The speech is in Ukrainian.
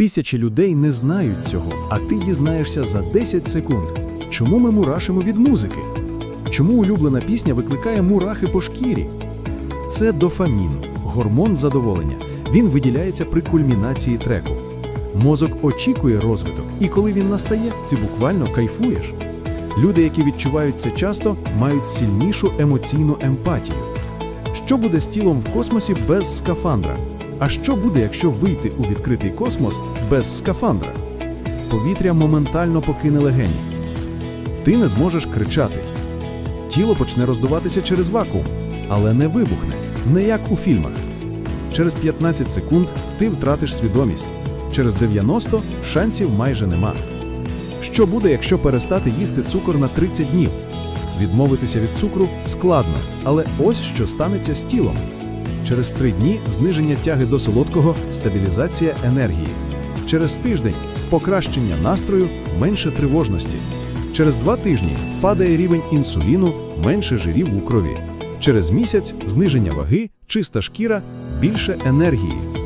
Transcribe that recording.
Тисячі людей не знають цього, а ти дізнаєшся за 10 секунд. Чому ми мурашимо від музики? Чому улюблена пісня викликає мурахи по шкірі? Це дофамін, гормон задоволення. Він виділяється при кульмінації треку. Мозок очікує розвиток, і коли він настає, ти буквально кайфуєш. Люди, які відчувають це часто, мають сильнішу емоційну емпатію. Що буде з тілом в космосі без скафандра? А що буде, якщо вийти у відкритий космос без скафандра? Повітря моментально покине легені. Ти не зможеш кричати. Тіло почне роздуватися через вакуум, але не вибухне, не як у фільмах. Через 15 секунд ти втратиш свідомість. Через 90 шансів майже нема. Що буде, якщо перестати їсти цукор на 30 днів? Відмовитися від цукру складно, але ось що станеться з тілом. Через три дні зниження тяги до солодкого, стабілізація енергії. Через тиждень покращення настрою, менше тривожності. Через два тижні падає рівень інсуліну, менше жирів у крові. Через місяць зниження ваги, чиста шкіра, більше енергії.